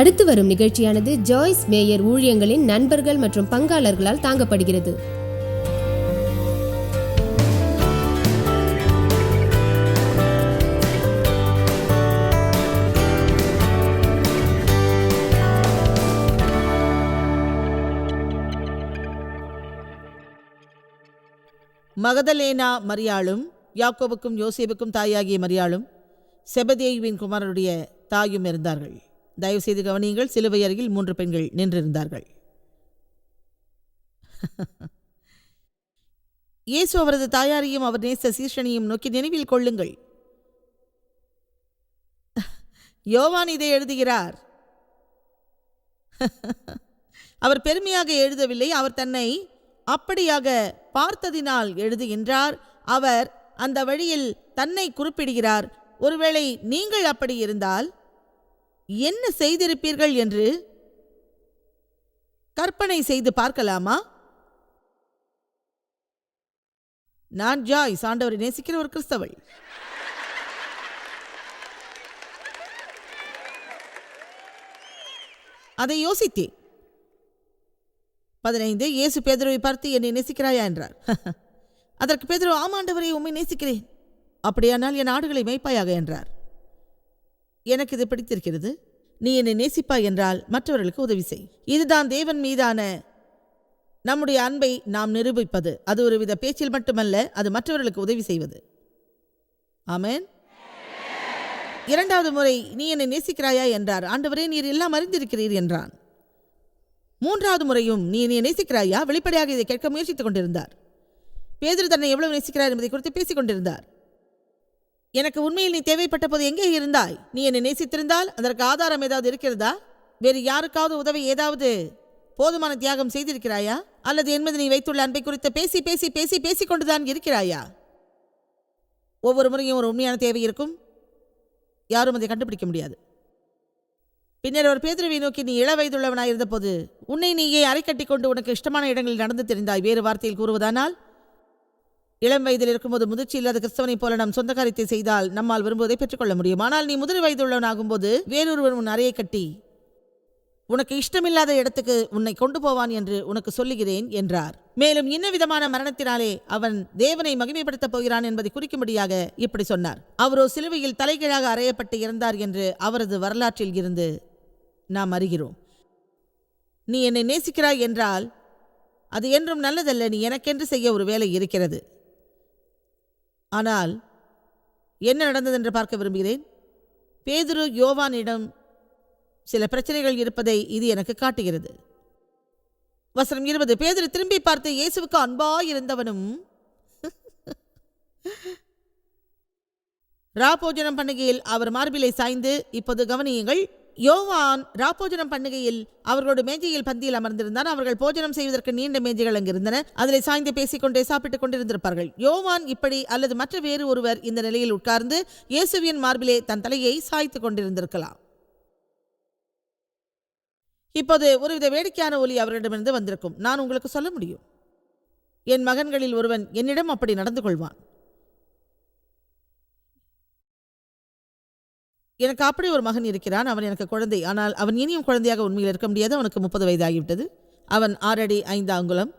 அடுத்து வரும் நிகழ்ச்சியானது ஜாய்ஸ் மேயர் ஊழியங்களின் நண்பர்கள் மற்றும் பங்காளர்களால் தாங்கப்படுகிறது. மகதலேனா மரியாளும் யாக்கோபுக்கும் யோசேபுக்கும் தாயாகிய மரியாளும் செபதேயுவின் குமாரனுடைய தாயும் இருந்தார்கள். தயவு செய்து கவனியுங்கள் சிலுவை அருகில் மூன்று பெண்கள் நின்றிருந்தார்கள். இயேசு அவரது தாயாரையும் அவர் நேச சீஷனையும் நோக்கி நினைவில் கொள்ளுங்கள். யோவான் இதை எழுதுகிறார். அவர் பெருமையாக எழுதவில்லை அவர் தன்னை அப்படியாக பார்த்ததினால் எழுதுகின்றார் அவர் அந்த வழியில் தன்னை குறிப்பிடுகிறார். ஒருவேளை நீங்கள் அப்படி இருந்தால் என்ன செய்திருப்பீர்கள் என்று கற்பனை செய்து பார்க்கலாமா? நான் ஜாய் சாண்டவரை நேசிக்கிற ஒரு கிறிஸ்தவள். அதை யோசித்தேன். பதினைந்து இயேசு பேதரவை பார்த்து என்னை நேசிக்கிறாயா என்றார். அதற்கு பேதரவு ஆமாண்டவரை உண்மை நேசிக்கிறேன். அப்படியானால் என் ஆடுகளை மேய்ப்பாயாக என்றார். எனக்கு இது பிடித்திருக்கிறது. நீ என்னை நேசிப்பாய் என்றால் மற்றவர்களுக்கு உதவி செய். இதுதான் தேவன் மீதான நம்முடைய அன்பை நாம் நிரூபிப்பது. அது ஒருவித பேச்சில் மட்டுமல்ல அது மற்றவர்களுக்கு உதவி செய்வது. ஆமேன். இரண்டாவது முறை நீ என்னை நேசிக்கிறாயா? என்றார். ஆண்டவரே நீர் எல்லாம் அறிந்திருக்கிறீர் என்றான். மூன்றாவது முறையும் நீ என்னை நேசிக்கிறாயா? வெளிப்படையாக இதை கேட்க முயற்சித்துக் கொண்டிருந்தார். பேதர் தன்னை எவ்வளவு நேசிக்கிறார் என்பதை குறித்து பேசிக் கொண்டிருந்தார். எனக்கு உண்மையில் நீ தேவைப்பட்ட போது எங்கே இருந்தாய்? நீ என்னை நேசித்திருந்தால் அதற்கு ஆதாரம் ஏதாவது இருக்கிறதா? வேறு யாருக்காவது உதவி ஏதாவது போதுமான தியாகம் செய்திருக்கிறாயா? அல்லது என்பது நீ வைத்துள்ள அன்பை குறித்து பேசி பேசி பேசி பேசி கொண்டுதான் இருக்கிறாயா? ஒவ்வொரு முறையும் ஒரு உண்மையான தேவை இருக்கும். யாரும் அதை கண்டுபிடிக்க முடியாது. பின்னர் ஒரு பேதுருவை நோக்கி நீ இள வயதுள்ளவனாய் இருந்தபோது உன்னை நீயே அரைக்கட்டி கொண்டு உனக்கு இஷ்டமான இடங்களில் நடந்து தெரிந்தாய். வேறு வார்த்தையில் கூறுவதானால் இளம் வயதில் இருக்கும்போது முதிர்ச்சி இல்லாத கிறிஸ்தவனை போல நம் சொந்த காரியத்தை செய்தால் நம்மால் விரும்புவதை பெற்றுக்கொள்ள முடியும். ஆனால் நீ முதிர் வயதுள்ளவனாகும்போது வேறொருவன் உன் அறையை கட்டி உனக்கு இஷ்டமில்லாத இடத்துக்கு உன்னை கொண்டு போவான் என்று உனக்கு சொல்லுகிறேன் என்றார். மேலும் இன்ன விதமான மரணத்தினாலே அவன் தேவனை மகிமைப்படுத்தப் போகிறான் என்பதை குறிக்கும்படியாக இப்படி சொன்னார். அவரோ சிலுவையில் தலைகீழாக அறையப்பட்டு இறந்தார் என்று அவரது வரலாற்றில் இருந்து நாம் அறிகிறோம். நீ என்னை நேசிக்கிறாய் என்றால் அது என்றும் நல்லதல்ல. நீ எனக்கென்று செய்ய ஒரு வேலை இருக்கிறது. ஆனால் என்ன நடந்ததென்று பார்க்க விரும்புகிறேன்? பேதுரு யோவானிடம் சில பிரச்சனைகள் இருப்பதை இது எனக்கு காட்டுகிறது. வசனம் இருபது பேதுரு திரும்பி பார்த்து இயேசுவுக்கு அன்பா இருந்தவனும் ராபோஜனம் பண்ணுகையில் அவர் மார்பிலை சாய்ந்து இப்போது கவனியுங்கள் யோவான் ராப்போஜனம் பண்ணுகையில் அவர்களோட மேஜையில் பந்தியில் அமர்ந்திருந்தான். அவர்கள் போஜனம் செய்வதற்கு நீண்ட மேஜைகள் அங்கிருந்தன அதில் சாய்ந்து பேசிக்கொண்டே சாப்பிட்டுக் கொண்டிருந்திருப்பார்கள். யோவான் இப்படி அல்லது மற்ற வேறு ஒருவர் இந்த நிலையில் உட்கார்ந்து இயேசுவின் மார்பிலே தன் தலையை சாய்த்து கொண்டிருந்திருக்கலாம். இப்போது ஒருவித வேடிக்கையான ஒலி அவரிடமிருந்து வந்திருக்கும். நான் உங்களுக்கு சொல்ல முடியும். என் மகன்களில் ஒருவன் என்னிடம் அப்படி நடந்து கொள்வான். எனக்கு அப்படி ஒரு மகன் இருக்கிறான் அவன் எனக்கு குழந்தை. ஆனால் அவன் இனியும் குழந்தையாக உண்மையில் இருக்க முடியாது அவனுக்கு முப்பது வயதாகிவிட்டது. அவன் ஆறடி ஐந்து அங்குலம்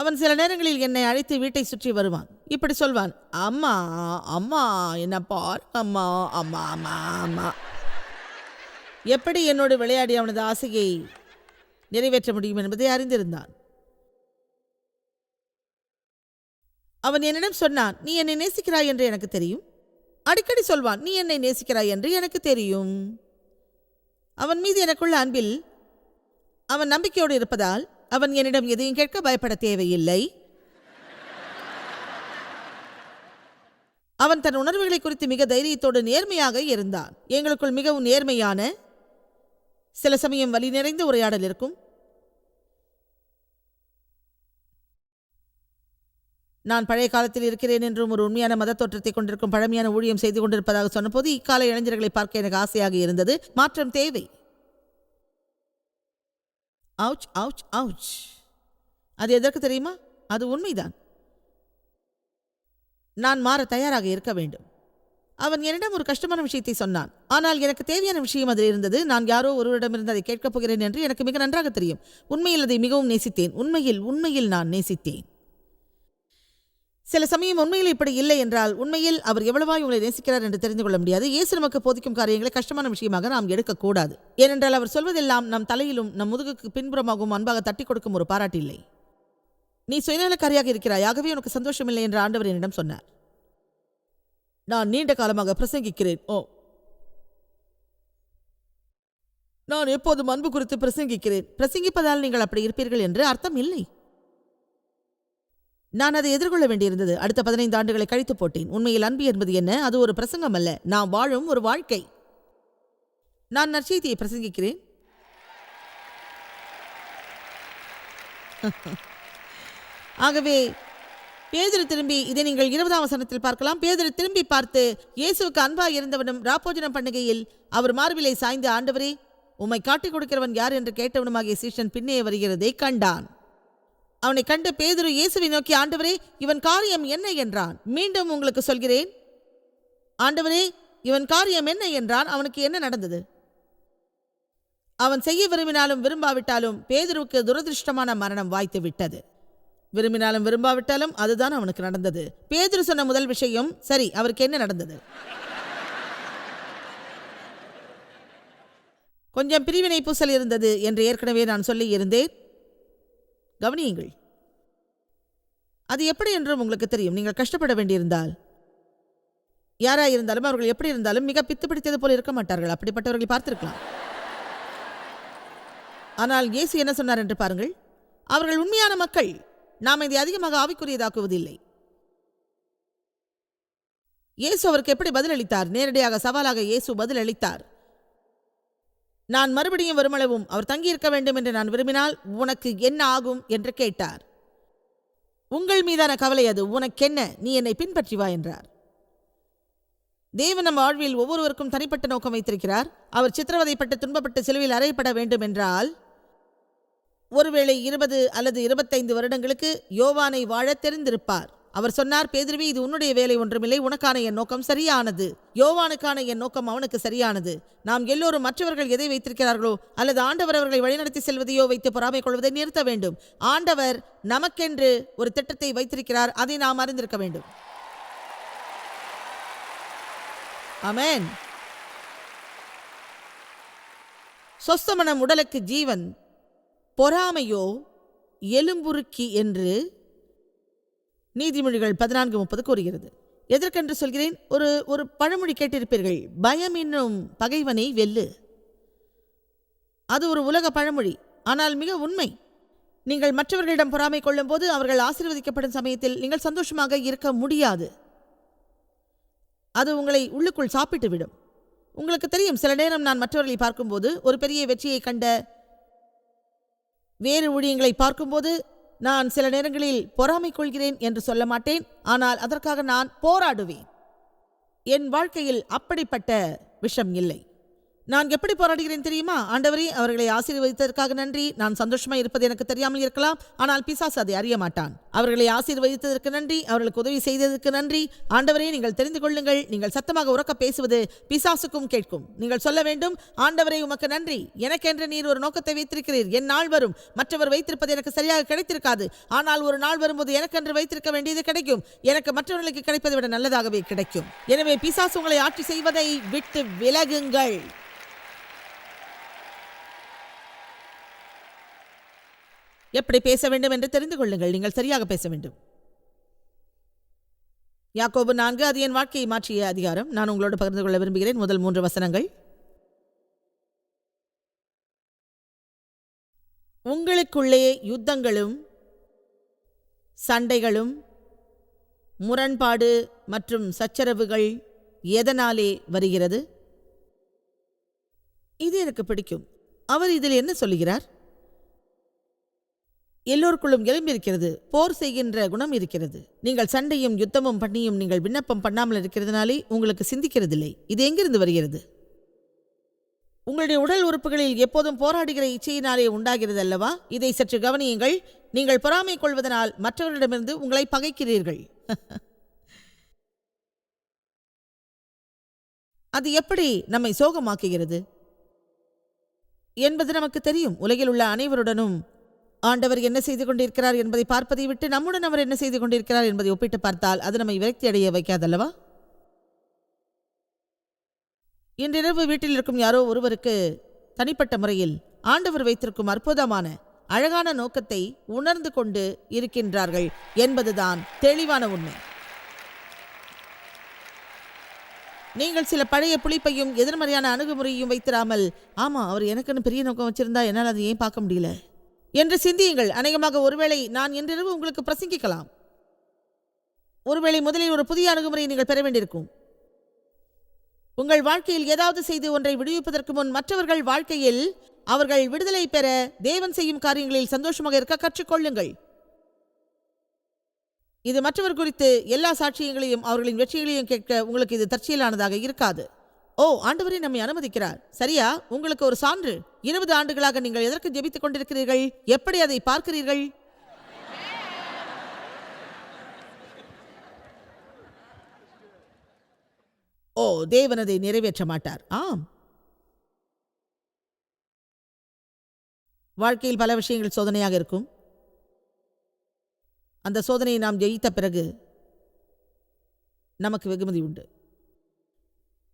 அவன் சில நேரங்களில் என்னை அழைத்து வீட்டை சுற்றி வருவான். இப்படி சொல்வான் அம்மா அம்மா என்ன பார் அம்மா அம்மா அம்மா அம்மா. எப்படி என்னோடு விளையாடி அவனது ஆசையை நிறைவேற்ற முடியும் என்பதை அறிந்திருந்தான். அவன் என்னிடம் சொன்னான் நீ என்னை நேசிக்கிறாய் என்று எனக்கு தெரியும். அடிக்கடி சொல்வான் நீ என்னை நேசிக்கிறாய் என்று எனக்கு தெரியும். அவன் மீது எனக்குள்ள அன்பில் அவன் நம்பிக்கையோடு இருப்பதால் அவன் என்னிடம் எதையும் கேட்க பயப்பட தேவையில்லை. அவன் தன் உணர்வுகளை குறித்து மிக தைரியத்தோடு நேர்மையாக இருந்தான். எங்களுக்குள் மிகவும் நேர்மையான சில சமயம் வழி நிறைந்த உரையாடல் இருக்கும். நான் பழைய காலத்தில் இருக்கிறேன் என்றும் ஒரு உண்மையான மத தோற்றத்தை கொண்டிருக்கும் பழமையான ஊழியம் செய்து கொண்டிருப்பதாக சொன்னபோது இக்கால இளைஞர்களை பார்க்க எனக்கு ஆசையாக இருந்தது. மாற்றம் தேவை. Ouch ouch ouch. அது எதற்கு தெரியுமா? அது உண்மைதான். நான் மாற தயாராக இருக்க வேண்டும். அவன் என்னிடம் ஒரு கஷ்டமான விஷயத்தை சொன்னான். ஆனால் எனக்கு தேவையான விஷயம் அதில் இருந்தது. நான் யாரோ ஒருவரிடமிருந்து அதை கேட்கப் போகிறேன் என்று எனக்கு மிக நன்றாக தெரியும். உண்மையில் அதை மிகவும் நேசித்தேன். உண்மையில் உண்மையில் நான் நேசித்தேன். சில சமயம் உண்மையில் இப்படி இல்லை என்றால் உண்மையில் அவர் எவ்வளவாய் உங்களை நேசிக்கிறார் என்று தெரிந்து கொள்ள முடியாது. இயேசு நமக்கு போதிக்கும் காரியங்களை கஷ்டமான விஷயமாக நாம் எடுக்கக்கூடாது. ஏனென்றால் அவர் சொல்வதெல்லாம் நம் தலையிலும் நம் முதுகுக்கு பின்புறமாகவும் அன்பாக தட்டி கொடுக்கும் ஒரு பாராட்டு இல்லை. நீ சுயநலக்காரியாக இருக்கிறாய். ஆகவே உனக்கு சந்தோஷமில்லை என்று ஆண்டவர் என்னிடம் சொன்னார். நான் நீண்ட காலமாக பிரசங்கிக்கிறேன். ஓ. நான் எப்போதும் அன்பு குறித்து பிரசங்கிக்கிறேன். பிரசங்கிப்பதால் நீங்கள் அப்படி இருப்பீர்கள் என்று அர்த்தம் இல்லை. நான் அதை எதிர்கொள்ள வேண்டியிருந்தது. அடுத்த பதினைந்து ஆண்டுகளை கழித்து போட்டேன். உண்மையில் அன்பு என்பது என்ன? அது ஒரு பிரசங்கம் அல்ல. நான் வாழும் ஒரு வாழ்க்கை. நான் நற்செய்தியை பிரசங்கிக்கிறேன். ஆகவே பேதர் திரும்பி இதை நீங்கள் இருபதாம் வசனத்தில் பார்க்கலாம். பேதர் திரும்பி பார்த்து இயேசுக்கு அன்பாக இருந்தவனும் ராப்போஜனம் பண்ணுகையில் அவர் மார்பிலை சாய்ந்து ஆண்டவரே உம்மை காட்டிக் கொடுக்கிறவன் யார் என்று கேட்டவனுமாகிய சீஷன் பின்னே வருகிறதை கண்டான். அவனை கண்டு பேதுரு இயேசுவை நோக்கி ஆண்டவரே இவன் காரியம் என்ன என்றான்? மீண்டும் உங்களுக்கு சொல்கிறேன். ஆண்டவரே இவன் காரியம் என்ன என்றான்? அவனுக்கு என்ன நடந்தது? அவன் செய்ய விரும்பினாலும் விரும்பாவிட்டாலும் பேதுருவுக்கு துரதிருஷ்டமான மரணம் வாய்த்து விட்டது. விரும்பினாலும் விரும்பாவிட்டாலும் அதுதான் அவனுக்கு நடந்தது. பேதுரு சொன்ன முதல் விஷயம் சரி அவருக்கு என்ன நடந்தது? கொஞ்சம் பிரிவினை பூசல் இருந்தது என்று ஏற்கனவே நான் சொல்லி இருந்தேன் கவனியுங்கள். அது எப்படி என்றும் உங்களுக்கு தெரியும். நீங்கள் கஷ்டப்பட வேண்டியிருந்தால். யாராக இருந்தாலும் அவர்கள் எப்படி இருந்தாலும் மிக பித்து பிடித்தது போல இருக்க மாட்டார்கள். அப்படிப்பட்டவர்களை பார்த்திருக்கலாம். ஆனால் இயேசு என்ன சொன்னார் என்று பாருங்கள். அவர்கள் உண்மையான மக்கள். நாம் இதை அதிகமாக ஆவிக்குரியதாக்குவதில்லை. இயேசு அவருக்கு எப்படி பதிலளித்தார்? நேரடியாக சவாலாக இயேசு பதிலளித்தார். நான் மறுபடியும் வருமளவும் அவர் தங்கியிருக்க வேண்டும் என்று நான் விரும்பினால் உனக்கு என்ன ஆகும் என்று கேட்டார். உங்கள் மீதான கவலை அது உனக்கென்ன? நீ என்னை பின்பற்றி வா என்றார். தேவன் நம் வாழ்வில் ஒவ்வொருவருக்கும் தனிப்பட்ட நோக்கம் வைத்திருக்கிறார். அவர் சித்திரவதைப்பட்டு துன்பப்பட்டு சிலுவையில் அறையப்பட வேண்டும் என்றால் ஒருவேளை இருபது அல்லது இருபத்தைந்து வருடங்களுக்கு யோவானை வாழத் தெரிந்திருப்பார். அவர் சொன்னார் பேதிருவி இது உன்னுடைய வேலை ஒன்றுமில்லை. உனக்கான என் நோக்கம் சரியானது. யோவானுக்கான என் நோக்கம் அவனுக்கு சரியானது. நாம் எல்லோரும் மற்றவர்கள் எதை வைத்திருக்கிறார்களோ அல்லது ஆண்டவர் அவர்களை வழிநடத்தி செல்வதையோ வைத்து பொறாமை கொள்வதை நிறுத்த வேண்டும். ஆண்டவர் நமக்கென்று ஒரு திட்டத்தை வைத்திருக்கிறார். அதை நாம் அறிந்திருக்க வேண்டும். அமேன் சொஸ்தமனம் உடலுக்கு ஜீவன். பொறாமையோ எலும்புருக்கி என்று நீதிமொழிகள் பதினான்கு முப்பது கூறுகிறது. எதற்கென்று சொல்கிறேன்? ஒரு ஒரு பழமொழி கேட்டிருப்பீர்கள். பயம் என்னும் பகைவனை வெல்லு. அது ஒரு உலக பழமொழி ஆனால் மிக உண்மை. நீங்கள் மற்றவர்களிடம் பொறாமை கொள்ளும்போது அவர்கள் ஆசீர்வதிக்கப்படும் சமயத்தில் நீங்கள் சந்தோஷமாக இருக்க முடியாது. அது உங்களை உள்ளுக்குள் சாப்பிட்டு விடும். உங்களுக்கு தெரியும் சில நேரம் நான் மற்றவர்களை பார்க்கும்போது ஒரு பெரிய வெற்றியை கண்ட வேறு ஊழியங்களை பார்க்கும்போது நான் சில நேரங்களில் பொறாமை கொள்கிறேன் என்று சொல்ல மாட்டேன். ஆனால் அதற்காக நான் போராடுவேன். என் வாழ்க்கையில் அப்படிப்பட்ட விஷம் இல்லை. நான் எப்படி போராடுகிறேன் தெரியுமா? ஆண்டவரே அவர்களை ஆசீர்வதித்ததற்காக நன்றி. நான் சந்தோஷமா இருப்பது எனக்கு தெரியாமல் இருக்கலாம். ஆனால் பிசாஸ் அதை அறிய மாட்டான். அவர்களை ஆசீர்வதித்ததற்கு நன்றி. அவர்களுக்கு உதவி செய்ததற்கு நன்றி. ஆண்டவரே நீங்கள் தெரிந்து கொள்ளுங்கள். நீங்கள் சத்தமாக உறக்க பேசுவது பிசாசுக்கும் கேட்கும். நீங்கள் சொல்ல வேண்டும் ஆண்டவரே உமக்கு நன்றி. எனக்கென்று நீர் ஒரு நோக்கத்தை வைத்திருக்கிறீர். என் நாள் வரும். மற்றவர் வைத்திருப்பது எனக்கு சரியாக கிடைத்திருக்காது. ஆனால் ஒரு நாள் வரும்போது எனக்கென்று வைத்திருக்க வேண்டியது கிடைக்கும். எனக்கு மற்றவர்களுக்கு கிடைப்பதை விட நல்லதாகவே கிடைக்கும். எனவே பிசாசு உங்களை ஆட்சி செய்வதை விட்டு விலகுங்கள். எப்படி பேச வேண்டும் என்று தெரிந்து கொள்ளுங்கள். நீங்கள் சரியாக பேச வேண்டும். யாக்கோபு நான்கு அது என் வாழ்க்கையை மாற்றிய அதிகாரம். நான் உங்களோடு பகிர்ந்து கொள்ள விரும்புகிறேன். முதல் மூன்று வசனங்கள். உங்களுக்குள்ளே யுத்தங்களும் சண்டைகளும் முரண்பாடு மற்றும் சச்சரவுகள் எதனாலே வருகிறது? இது எனக்கு பிடிக்கும். அவர் இதில் என்ன சொல்லுகிறார்? எல்லோருக்குள்ளும் எலும்பு இருக்கிறது போர் செய்கின்ற குணம் இருக்கிறது. நீங்கள் சண்டையும் யுத்தமும் பண்ணியும் நீங்கள் விண்ணப்பம் பண்ணாமல் இருக்கிறதுனாலே உங்களுக்கு சிந்திக்கிறதில்லை. இது எங்கிருந்து வருகிறது? உங்களுடைய உடல் உறுப்புகளில் எப்போதும் போராடுகிற இச்சையினாலே உண்டாகிறது அல்லவா? இதை சற்று கவனியுங்கள். நீங்கள் பொறாமை கொள்வதனால் மற்றவர்களிடமிருந்து உங்களை பகைக்கிறீர்கள். அது எப்படி நம்மை சோகமாக்குகிறது? என்பது நமக்கு தெரியும். உலகில் உள்ள அனைவருடனும் ஆண்டவர் என்ன செய்து கொண்டிருக்கிறார் என்பதை பார்ப்பதை விட்டு நம்முடன் அவர் என்ன செய்து கொண்டிருக்கிறார் என்பதை ஒப்பிட்டு பார்த்தால் அது நம்மை விரக்தி அடைய வைக்காதல்லவா? இன்றிரவு வீட்டில் இருக்கும் யாரோ ஒருவருக்கு தனிப்பட்ட முறையில் ஆண்டவர் வைத்திருக்கும் அற்புதமான அழகான நோக்கத்தை உணர்ந்து கொண்டு இருக்கின்றார்கள் என்பதுதான் தெளிவான உண்மை. நீங்கள் சில பழைய புளிப்பையும் எதிர்மறையான அணுகுமுறையையும் வைத்திராமல் ஆமா அவர் எனக்குன்னு பெரிய நோக்கம் வச்சிருந்தா என்னால் அதை ஏன் பார்க்க முடியல? என்று சிந்தியுங்கள். அநேகமாக ஒருவேளை நான் இன்றிரவு உங்களுக்கு பிரசங்கிக்கலாம். ஒருவேளை முதலில் ஒரு புதிய அணுகுமுறையை நீங்கள் பெற வேண்டியிருக்கும். உங்கள் வாழ்க்கையில் ஏதாவது செய்து ஒன்றை விடுவிப்பதற்கு முன் மற்றவர்கள் வாழ்க்கையில் அவர்கள் விடுதலை பெற தேவன் செய்யும் காரியங்களில் சந்தோஷமாக இருக்க கற்றுக்கொள்ளுங்கள். இது மற்றவர் குறித்து எல்லா சாட்சியங்களையும் அவர்களின் வெற்றிகளையும் கேட்க உங்களுக்கு இது தற்செயலானதாக இருக்காது. ஓ ஆண்டவரை நம்மை அனுமதிக்கிறார். சரியா? உங்களுக்கு ஒரு சான்று. இருபது ஆண்டுகளாக நீங்கள் எதற்கு ஜெபித்துக் கொண்டிருக்கிறீர்கள்? எப்படி அதை பார்க்கிறீர்கள்? ஓ தேவன் அதை நிறைவேற்ற மாட்டார். ஆம். வாழ்க்கையில் பல விஷயங்கள் சோதனையாக இருக்கும். அந்த சோதனையை நாம் ஜெயித்த பிறகு நமக்கு வெகுமதி உண்டு.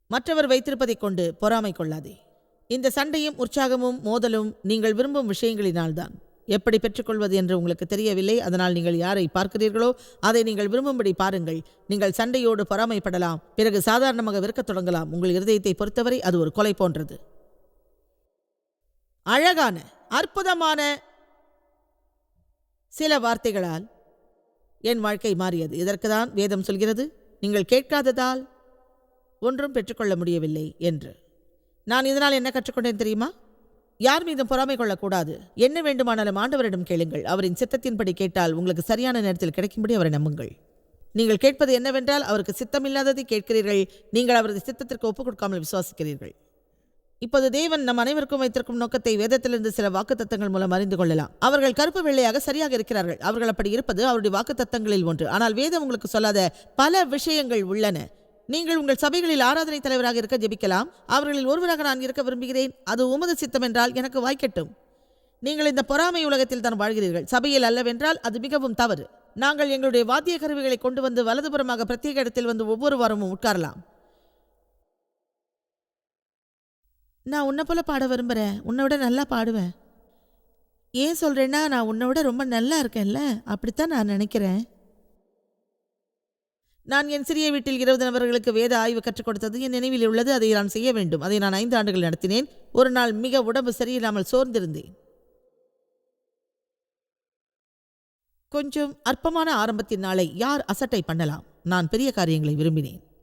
மற்றவர் வைத்திருப்பதைக் கொண்டு பொறாமை கொள்ளாதே. இந்த சண்டையும் உற்சாகமும் மோதலும் நீங்கள் விரும்பும் விஷயங்களினால்தான். எப்படி பெற்றுக்கொள்வது என்று உங்களுக்கு தெரியவில்லை அதனால் நீங்கள் யாரை பார்க்கிறீர்களோ அதை நீங்கள் விரும்பும்படி பாருங்கள். நீங்கள் சண்டையோடு பொறாமைப்படலாம் பிறகு சாதாரணமாக விற்கத் தொடங்கலாம். உங்கள் இருதயத்தை பொறுத்தவரை அது ஒரு கொலை போன்றது. அழகான அற்புதமான சில வார்த்தைகளால் என் வாழ்க்கை மாறியது. இதற்கு தான் வேதம் சொல்கிறது நீங்கள் கேட்காததால் ஒன்றும் பெற்றுக்கொள்ள முடியவில்லை என்று. நான் இதனால் என்ன கற்றுக்கொண்டேன் தெரியுமா? யார் மீதும் பொறாமை கொள்ளக்கூடாது. என்ன வேண்டுமானாலும் ஆண்டவரிடம் கேளுங்கள். அவரின் சித்தத்தின்படி கேட்டால் உங்களுக்கு சரியான நேரத்தில் கிடைக்கும்படி அவரை நம்புங்கள். நீங்கள் கேட்பது என்னவென்றால் அவருக்கு சித்தமில்லாததை கேட்கிறீர்கள். நீங்கள் அவரது சித்தத்திற்கு ஒப்புக் கொடுக்காமல் விசுவாசிக்கிறீர்கள். இப்போது தேவன் நம் அனைவருக்கும் வைத்திருக்கும் நோக்கத்தை வேதத்திலிருந்து சில வாக்குத்தத்தங்கள் மூலம் அறிந்து கொள்ளலாம். அவர்கள் கருப்பு வெள்ளையாக சரியாக இருக்கிறார்கள். அவர்கள் அப்படி இருப்பது அவருடைய வாக்குத்தத்தங்களில் ஒன்று. ஆனால் வேதம் உங்களுக்கு சொல்லாத பல விஷயங்கள் உள்ளன. நீங்கள் உங்கள் சபைகளில் ஆராதனை தலைவராக இருக்க ஜெபிக்கலாம். அவர்களில் ஒருவராக நான் இருக்க விரும்புகிறேன். அது உமது சித்தம் என்றால் எனக்கு வாய்க்கட்டும். நீங்கள் இந்த பொறாமை உலகத்தில் தான் வாழ்கிறீர்கள். சபையில் அல்லவென்றால் அது மிகவும் தவறு. நாங்கள் எங்களுடைய வாத்திய கருவிகளை கொண்டு வந்து வலதுபுறமாக பிரத்யேக இடத்தில் வந்து ஒவ்வொரு வாரமும் உட்காரலாம். நான் உன்னை போல பாட விரும்புகிறேன் உன்னை விட நல்லா பாடுவேன். ஏன் சொல்கிறேன்னா நான் உன்னை விட ரொம்ப நல்லா இருக்கேன்ல? அப்படித்தான் நான் நினைக்கிறேன். நான் என் சிறிய வீட்டில் இருபது நபர்களுக்கு வேத ஆய்வு கற்றுக் கொடுத்தது என் நினைவில் உள்ளது. அதை நான் செய்ய வேண்டும். அதை நான் ஐந்து ஆண்டுகள் நடத்தினேன். ஒரு நாள் மிக உடம்பு சரியில்லாமல் சோர்ந்திருந்தேன். கொஞ்சம் அற்பமான ஆரம்பத்தின் நாளை யார் அசட்டை பண்ணலாம்? நான் பெரிய காரியங்களை விரும்பினேன்.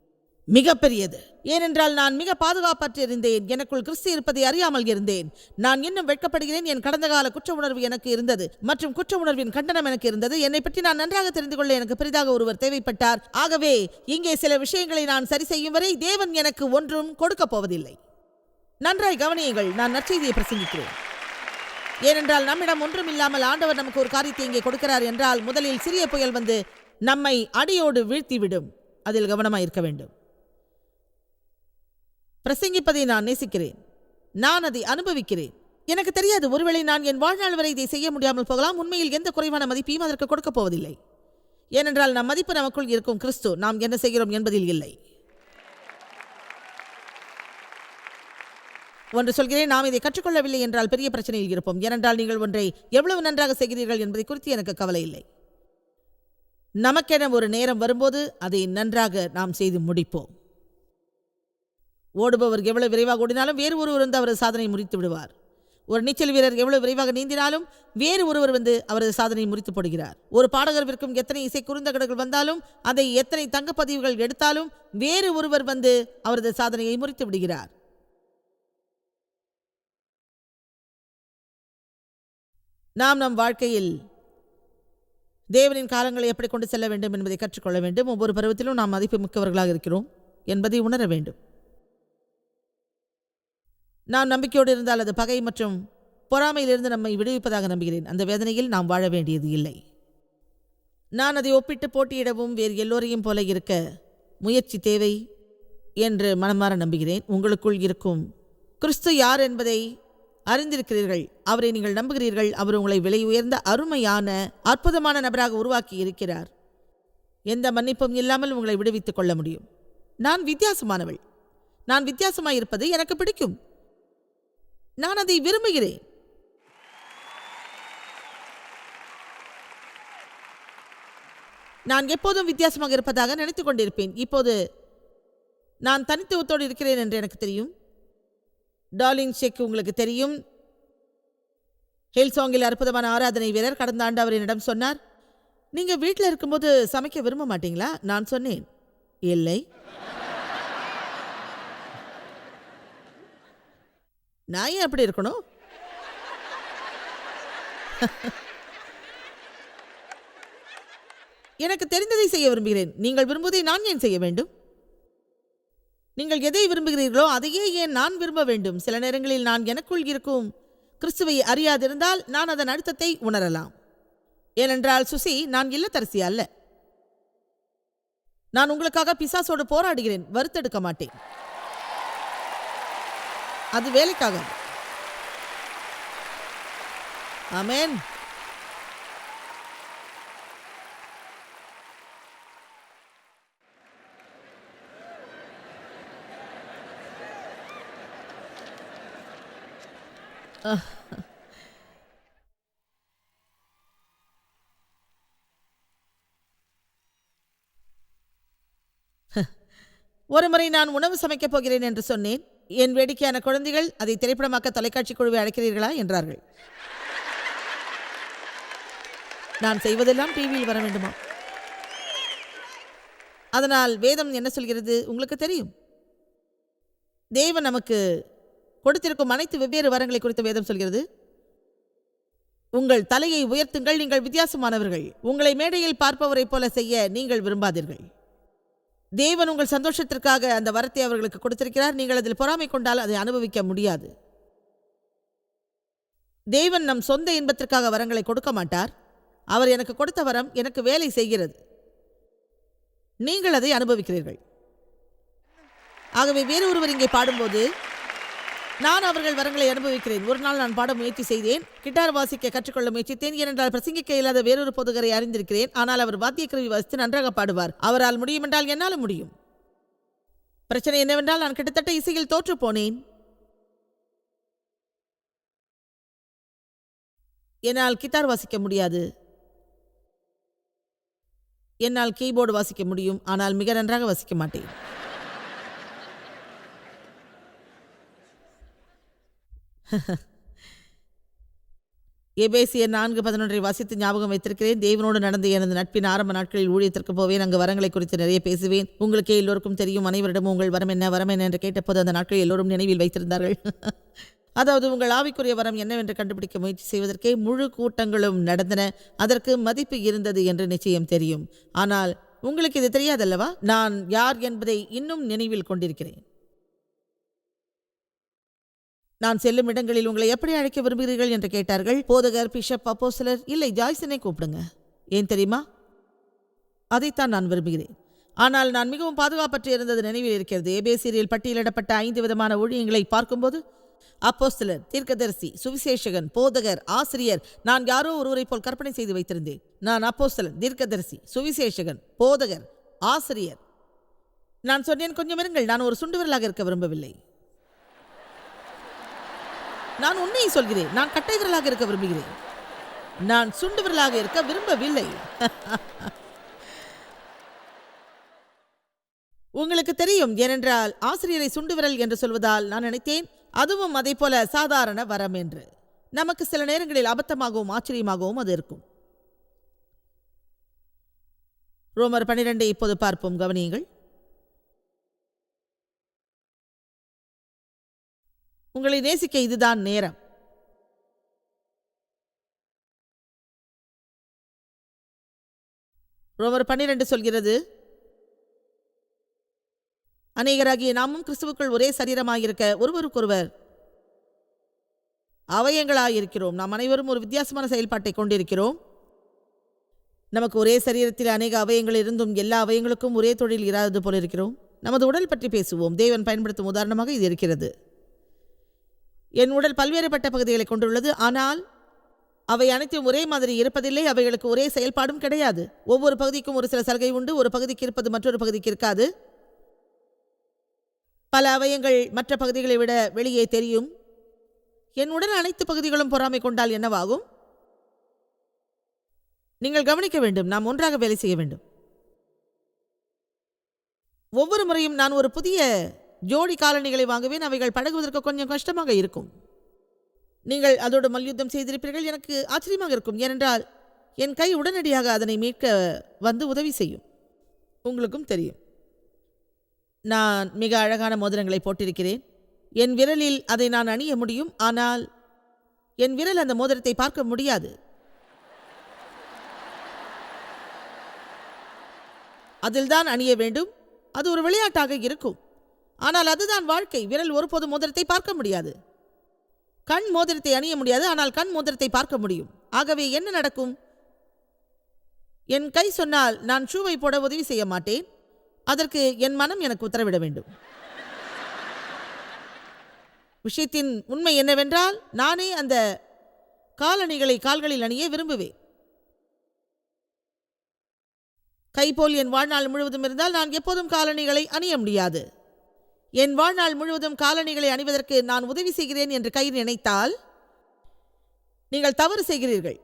மிகப்பெரியது. ஏனென்றால் நான் மிக பாதுகாப்பற்று இருந்தேன் எனக்குள் கிறிஸ்து இருப்பதை அறியாமல் இருந்தேன். நான் இன்னும் வெட்கப்படுகிறேன். என் கடந்த கால குற்ற உணர்வு எனக்கு இருந்தது. மற்றும் குற்ற உணர்வின் கண்டனம் எனக்கு இருந்தது. என்னை பற்றி நான் நன்றாக தெரிந்து கொள்ள எனக்கு பெரிதாக ஒருவர் தேவைப்பட்டார். ஆகவே இங்கே சில விஷயங்களை நான் சரி செய்யும் வரை தேவன் எனக்கு ஒன்றும் கொடுக்கப் போவதில்லை. நன்றாய் கவனியுங்கள். நான் நற்செய்தியை பிரசங்கிக்கிறேன். ஏனென்றால் நம்மிடம் ஒன்றும் இல்லாமல் ஆண்டவர் நமக்கு ஒரு காரியத்தை இங்கே கொடுக்கிறார் என்றால் முதலில் சிறிய புயல் வந்து நம்மை அடியோடு வீழ்த்திவிடும். அதில் கவனமாக இருக்க வேண்டும். பிரசங்கிப்பதை நான் நேசிக்கிறேன். நான் அதை அனுபவிக்கிறேன். எனக்கு தெரியாது ஒருவேளை நான் என் வாழ்நாள் வரை இதை செய்ய முடியாமல் போகலாம். உண்மையில் எந்த குறைவான மதிப்பையும் அதற்கு கொடுக்கப் போவதில்லை. ஏனென்றால் நம் மதிப்பு நமக்குள் இருக்கும் கிறிஸ்து. நாம் என்ன செய்கிறோம் என்பதில் இல்லை. ஒன்று சொல்கிறேன் நாம் இதை கற்றுக்கொள்ளவில்லை என்றால் பெரிய பிரச்சனையில் இருப்போம். ஏனென்றால் நீங்கள் ஒன்றை எவ்வளவு நன்றாக செய்கிறீர்கள் என்பதை குறித்து எனக்கு கவலை இல்லை. நமக்கென ஒரு நேரம் வரும்போது அதை நன்றாக நாம் செய்து முடிப்போம். ஓடுபவர் எவ்வளவு விரைவாக ஓடினாலும் வேறு ஒருவர் வந்து அவரது சாதனை முறித்து விடுவார். ஒரு நீச்சல் வீரர் எவ்வளவு விரைவாக நீந்தினாலும் வேறு ஒருவர் வந்து அவரது சாதனையை முறித்து போடுகிறார். ஒரு பாடகர் விற்கும் எத்தனை இசை குறுந்தகடுகள் வந்தாலும் அதை எத்தனை தங்கப்பதிவுகள் எடுத்தாலும் வேறு ஒருவர் வந்து அவரது சாதனையை முறித்து விடுகிறார். நாம் நம் வாழ்க்கையில் தேவனின் காலங்களை எப்படி கொண்டு செல்ல வேண்டும் என்பதை கற்றுக்கொள்ள வேண்டும். ஒவ்வொரு பருவத்திலும் நாம் மதிப்பு மிக்கவர்களாக இருக்கிறோம் என்பதை உணர வேண்டும். நாம் நம்பிக்கையோடு இருந்தால் அது பகை மற்றும் பொறாமையிலிருந்து நம்மை விடுவிப்பதாக நம்புகிறேன். அந்த வேதனையில் நாம் வாழ வேண்டியது இல்லை. நான் அதை ஒப்பிட்டு போட்டியிடவும் வேறு எல்லோரையும் போல இருக்க முயற்சி தேவை என்று மனமாற நம்புகிறேன். உங்களுக்குள் இருக்கும் கிறிஸ்து யார் என்பதை அறிந்திருக்கிறீர்கள். அவரை நீங்கள் நம்புகிறீர்கள். அவர் உங்களை விலை உயர்ந்த அருமையான அற்புதமான நபராக உருவாக்கி இருக்கிறார். எந்த மன்னிப்பும் இல்லாமல் உங்களை விடுவித்துக் கொள்ள முடியும். நான் வித்தியாசமானவள். நான் வித்தியாசமாய் இருப்பது எனக்கு பிடிக்கும். நான் அதை விரும்புகிறேன். நான் எப்போதும் வித்தியாசமாக இருப்பதாக நினைத்து கொண்டிருப்பேன். இப்போது நான் தனித்துவத்தோடு இருக்கிறேன் என்று எனக்கு தெரியும். டார்லிங் ஷேக் உங்களுக்கு தெரியும். ஹில்சாங்கில் அற்புதமான ஆராதனை வீரர் கடந்த ஆண்டு அவர் என்னிடம் சொன்னார் நீங்கள் வீட்டில் இருக்கும்போது சமைக்க விரும்ப மாட்டீங்களா? நான் சொன்னேன் இல்லை. நான் ஏன் அப்படி இருக்கணும்? எனக்கு தெரிந்ததை செய்ய விரும்புகிறேன். நீங்கள் விரும்புவதை நான் ஏன் செய்ய வேண்டும்? நீங்கள் எதை விரும்புகிறீர்களோ அதையே ஏன் நான் விரும்ப வேண்டும்? சில நேரங்களில் நான் எனக்குள் இருக்கும் கிறிஸ்துவை அறியாதிருந்தால் நான் அதன் அழுத்தத்தை உணரலாம். ஏனென்றால் சுசி நான் இல்லத்தரசி அல்ல. நான் உங்களுக்காக பிசாசோடு போராடுகிறேன். வறுத்தெடுக்க மாட்டேன். அது வேலைக்காக ஆமேன் ஒரு முறை நான் உணவு சமைக்கப் போகிறேன் என்று சொன்னேன். என் வேடிக்கையான குழந்தைகள் அதை திரைப்படமாக்க தொலைக்காட்சி குழுவை அழைக்கிறீர்களா என்றார்கள். நான் செய்வதெல்லாம் டிவியில் வர வேண்டுமா? அதனால் வேதம் என்ன சொல்கிறது? உங்களுக்கு தெரியும். தேவன் நமக்கு கொடுத்திருக்கும் அனைத்து வெவ்வேறு வரங்களை குறித்து வேதம் சொல்கிறது. உங்கள் தலையை உயர்த்துங்கள் நீங்கள் வித்தியாசமானவர்கள். உங்களை மேடையில் பார்ப்பவரைப் போல செய்ய நீங்கள் விரும்பாதீர்கள். தேவன் உங்கள் சந்தோஷத்திற்காக அந்த வரத்தை அவர்களுக்கு கொடுத்திருக்கிறார். நீங்கள் அதில் பொறாமை கொண்டால் அதை அனுபவிக்க முடியாது. தேவன் நம் சொந்த இன்பத்திற்காக வரங்களை கொடுக்க மாட்டார். அவர் எனக்கு கொடுத்த வரம் எனக்கு வேலை செய்கிறது. நீங்கள் அதை அனுபவிக்கிறீர்கள். ஆகவே வேறு ஒருவர் இங்கே பாடும்போது நான் அவர்கள் வரங்களை அனுபவிக்கிறேன். ஒரு நாள் நான் பாட முயற்சி செய்தேன். கிட்டார் வாசிக்க கற்றுக்கொள்ள முயற்சித்தேன். ஏனென்றால் பிரசங்கிக்க இல்லாத வேறொரு பொதுகரை அறிந்திருக்கிறேன். ஆனால் அவர் வாத்திய கருவி வாசித்து நன்றாக பாடுவார். அவரால் முடியும் என்றால் என்னாலும் முடியும். பிரச்சனை என்னவென்றால் நான் கிட்டத்தட்ட இசையில் தோற்று போனேன். என்னால் கிட்டார் வாசிக்க முடியாது. என்னால் கீபோர்டு வாசிக்க முடியும். ஆனால் மிக நன்றாக வாசிக்க மாட்டேன். எபேசிய நான்கு பதினொன்றை வாசித்து ஞாபகம் வைத்திருக்கிறேன். தேவனோடு நடந்த எனது நட்பின் ஆரம்ப நாட்களில் ஊழியத்திற்கு போவேன். அங்கு வரங்களை குறித்து நிறைய பேசுவேன். உங்களுக்கே எல்லோருக்கும் தெரியும் அனைவரிடமும் உங்கள் வரம் என்ன வரம் என்ன என்று கேட்டபோது அந்த நாட்களில் எல்லோரும் நினைவில் வைத்திருந்தார்கள். அதாவது உங்கள் ஆவிக்குரிய வரம் என்னவென்று கண்டுபிடிக்க முயற்சி செய்வதற்கே முழு கூட்டங்களும் நடந்தன. அதற்கு மதிப்பு இருந்தது என்று நிச்சயம் தெரியும். ஆனால் உங்களுக்கு இது தெரியாதல்லவா? நான் யார் என்பதை இன்னும் நினைவில் கொண்டிருக்கிறேன். நான் செல்லும் இடங்களில் உங்களை எப்படி அழைக்க விரும்புகிறீர்கள் என்று கேட்டார்கள். போதகர் பிஷப் அப்போசலர் இல்லை ஜாய்சனை கூப்பிடுங்க. ஏன் தெரியுமா? அதைத்தான் நான் விரும்புகிறேன். ஆனால் நான் மிகவும் பாதுகாப்பற்று இருந்தது நினைவில் இருக்கிறது. ஏபேசிரியில் பட்டியலிடப்பட்ட ஐந்து விதமான ஊழியங்களை பார்க்கும்போது அப்போஸ்தலர் தீர்க்கதரிசி சுவிசேஷகன் போதகர் ஆசிரியர் நான் யாரோ ஒருவரை போல் கற்பனை செய்து வைத்திருந்தேன். நான் அப்போஸ்தலன் தீர்க்கதரிசி சுவிசேஷகன் போதகர் ஆசிரியர். நான் சொன்னேன் கொஞ்சம் இருங்கள். நான் ஒரு சுண்டுவிரலாக இருக்க விரும்பவில்லை. நான் உண்மையை சொல்கிறேன். நான் கட்டை விரலாக இருக்க விரும்புகிறேன். நான் சுண்டு விரலாக இருக்க விரும்பவில்லை. உங்களுக்கு தெரியும் ஏனென்றால் ஆசிரியரை சுண்டு விரல் என்று சொல்வதால் நான் நினைத்தேன் அதுவும் அதை போல சாதாரண வரம் என்று. நமக்கு சில நேரங்களில் அபத்தமாகவும் ஆச்சரியமாகவும் அது இருக்கும். ரோமர் பன்னிரெண்டை இப்போது பார்ப்போம். கவனியுங்கள். உங்களை நேசிக்க இதுதான் நேரம். ரோமர் பன்னிரண்டு சொல்கிறது அநேகராகிய நாமும் கிறிஸ்துவுக்குள் ஒரே சரீரமாயிருக்க ஒருவருக்கொருவர் அவயங்களாயிருக்கிறோம். நாம் அனைவரும் ஒரு வித்தியாசமான செயல்பாட்டை கொண்டிருக்கிறோம். நமக்கு ஒரே சரீரத்தில் அநேக அவயங்கள் இருந்தும் எல்லா அவயங்களுக்கும் ஒரே தொழில் இராதது போல இருக்கிறோம் நமது உடல் பற்றி பேசுவோம். தேவன் பயன்படுத்தும் உதாரணமாக இது இருக்கிறது. என் உடல் பல்வேறுபட்ட பகுதிகளை கொண்டுள்ளது. ஆனால் அவை அனைத்தும் ஒரே மாதிரி இருப்பதில்லை. அவைகளுக்கு ஒரே செயல்பாடும் கிடையாது. ஒவ்வொரு பகுதிக்கும் ஒரு சில சலுகை உண்டு. ஒரு பகுதிக்கு இருப்பது மற்றொரு பகுதிக்கு இருக்காது. பல அவயங்கள் மற்ற பகுதிகளை விட வெளியே தெரியும். என் உடல் அனைத்து பகுதிகளும் பொறாமை கொண்டால் என்னவாகும்? நீங்கள் கவனிக்க வேண்டும். நாம் ஒன்றாக வேலை செய்ய வேண்டும். ஒவ்வொரு முறையும் நான் ஒரு புதிய ஜோடி காலணிகளை வாங்குவேன் அவைகள் பழகுவதற்கு கொஞ்சம் கஷ்டமாக இருக்கும். நீங்கள் அதோடு மல்யுத்தம் செய்திருப்பீர்கள் எனக்கு ஆச்சரியமாக இருக்கும். ஏனென்றால் என் கை உடனடியாக அதனை மீட்க வந்து உதவி செய்யும். உங்களுக்கும் தெரியும். நான் மிக அழகான மோதிரங்களை போட்டிருக்கிறேன். என் விரலில் அதை நான் அணிய முடியும் ஆனால் என் விரல் அந்த மோதிரத்தை பார்க்க முடியாது. அதில்தான் அணிய வேண்டும். அது ஒரு விளையாட்டாக இருக்கும். ஆனால் அதுதான் வாழ்க்கை. விரல் ஒருபோது மோதிரத்தை பார்க்க முடியாது. கண் மோதிரத்தை அணிய முடியாது ஆனால் கண் மோதிரத்தை பார்க்க முடியும். ஆகவே என்ன நடக்கும்? என் கை சொன்னால் நான் ஷூவை போட உதவி செய்ய மாட்டேன். அதற்கு என் மனம் எனக்கு உத்தரவிட வேண்டும். விஷயத்தின் உண்மை என்னவென்றால் நானே அந்த காலணிகளை கால்களில் அணிய விரும்புவேன். கைபோல் என் வாழ்நாள் முழுவதும் இருந்தால் நான் எப்போதும் காலணிகளை அணிய முடியாது. என் வாழ்நாள் முழுவதும் காலணிகளை அணிவதற்கு நான் உதவி செய்கிறேன் என்று கை நினைத்தால் நீங்கள் தவறு செய்கிறீர்கள்.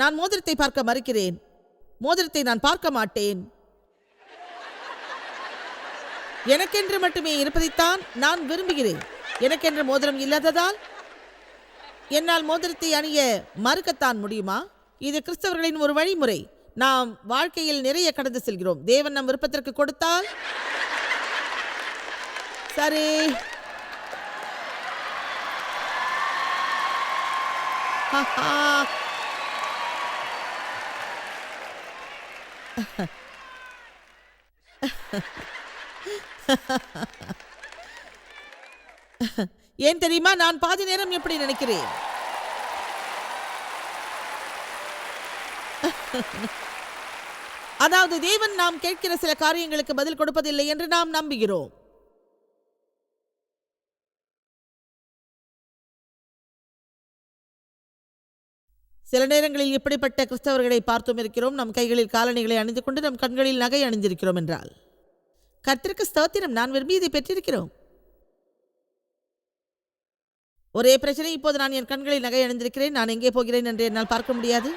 நான் மோதிரத்தை பார்க்க மறுக்கிறேன். மோதிரத்தை நான் பார்க்க மாட்டேன். எனக்கென்று மட்டுமே இருப்பதைத்தான் நான் விரும்புகிறேன். எனக்கென்று மோதிரம் இல்லாததால் என்னால் மோதிரத்தை அணிய மறுக்கத்தான் முடியுமா? இது கிறிஸ்தவர்களின் ஒரு வழிமுறை. நாம் வாழ்க்கையில் நிறைய கடந்து செல்கிறோம். தேவன் நம் விருப்பத்திற்கு கொடுத்தால் சரி. ஏன் தெரியுமா நான் பாதி நேரம் எப்படி நினைக்கிறேன்? அதாவது தேவன் நாம் கேட்கிற சில காரியங்களுக்கு பதில் கொடுப்பதில்லை என்று நாம் நம்புகிறோம். சில நேரங்களில் இப்படிப்பட்ட கிறிஸ்தவர்களை பார்த்தும் இருக்கிறோம். நம் கைகளில் காலணிகளை அணிந்து கொண்டு நம் கண்களில் நகை அணிந்திருக்கிறோம் என்றால். கர்த்தருக்கு ஸ்தோத்திரம். நான் விரும்பி இதை பெற்றிருக்கிறோம். ஒரே பிரச்சனை இப்போது நான் என் கண்களில் நகை அணிந்திருக்கிறேன். நான் எங்கே போகிறேன் என்று என்னால் பார்க்க முடியாது.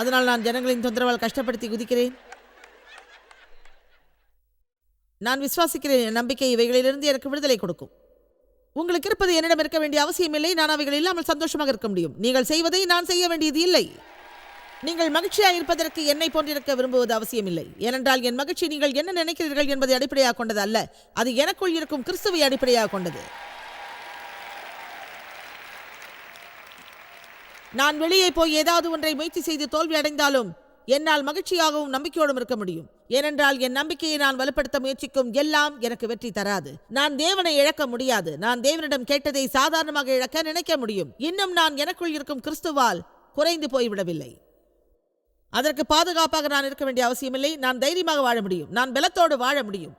அதனால் நான் ஜனங்களின் தொந்தரவால் கஷ்டப்படுத்தி குதிக்கிறேன். நான் விசுவாசிக்கிறேன். என் நம்பிக்கை இவைகளிலிருந்து எனக்கு விடுதலை கொடுக்கும். உங்களுக்கு இருப்பது என்னிடம் இருக்க வேண்டிய அவசியமில்லை நான் அவைகள் இல்லாமல் சந்தோஷமாக இருக்க முடியும். நீங்கள் செய்வதை நான் செய்ய வேண்டியது இல்லை. நீங்கள் மகிழ்ச்சியாக இருப்பதற்கு என்னை போன்றிருக்க விரும்புவது அவசியமில்லை ஏனென்றால் என் மகிழ்ச்சி நீங்கள் என்ன நினைக்கிறீர்கள் என்பதை அடிப்படையாக கொண்டது அல்ல. அது எனக்குள் இருக்கும் கிறிஸ்துவை அடிப்படையாக கொண்டது. நான் வெளியே போய் ஏதாவது ஒன்றை முயற்சி செய்து தோல்வி அடைந்தாலும் என்னால் மகிழ்ச்சியாகவும் நம்பிக்கையோடும் இருக்க முடியும். ஏனென்றால் என் நம்பிக்கையை நான் வலுப்படுத்த முயற்சிக்கும் எல்லாம் எனக்கு வெற்றி தராது. நான் தேவனை இழக்க முடியாது. நான் தேவனிடம் கேட்டதை சாதாரணமாக இழக்க நினைக்க முடியும். இன்னும் நான் எனக்குள் இருக்கும் கிறிஸ்துவால் குறைந்து போய்விடவில்லை. அதற்கு பாதுகாப்பாக நான் இருக்க வேண்டிய அவசியமில்லை. நான் தைரியமாக வாழ முடியும். நான் பலத்தோடு வாழ முடியும்.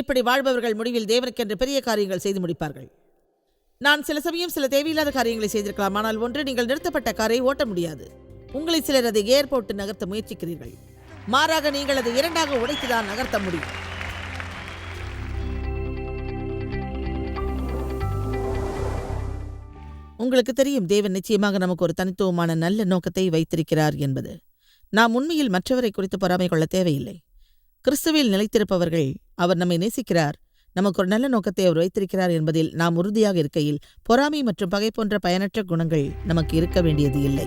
இப்படி வாழ்பவர்கள் முடிவில் தேவனுக்கென்று பெரிய காரியங்கள் செய்து முடிப்பார்கள். நான் சில சமயம் சில தேவையில்லாத காரியங்களை செய்திருக்கலாம். ஆனால் ஒன்று நீங்கள் நிறுத்தப்பட்ட காரை ஓட்ட முடியாது. உங்களை சிலர் அதை ஏர்போர்ட் நகர்த்த முயற்சிக்கிறீர்கள். மாறாக நீங்கள் அதை இரண்டாக உடைத்துதான் நகர்த்த முடியும். உங்களுக்கு தெரியும் தேவன் நிச்சயமாக நமக்கு ஒரு தனித்துவமான நல்ல நோக்கத்தை வைத்திருக்கிறார் என்பது. நாம் உண்மையில் மற்றவரை குறித்து பொறாமை கொள்ள தேவையில்லை. கிறிஸ்துவில் நிலைத்திருப்பவர்கள் அவர் நம்மை நேசிக்கிறார். நமக்கு ஒரு நல்ல நோக்கத்தை அவர் வைத்திருக்கிறார் என்பதில் நாம் உறுதியாக இருக்கையில் பொறாமை மற்றும் பகை போன்ற பயனற்ற குணங்கள் நமக்கு இருக்க வேண்டியது இல்லை.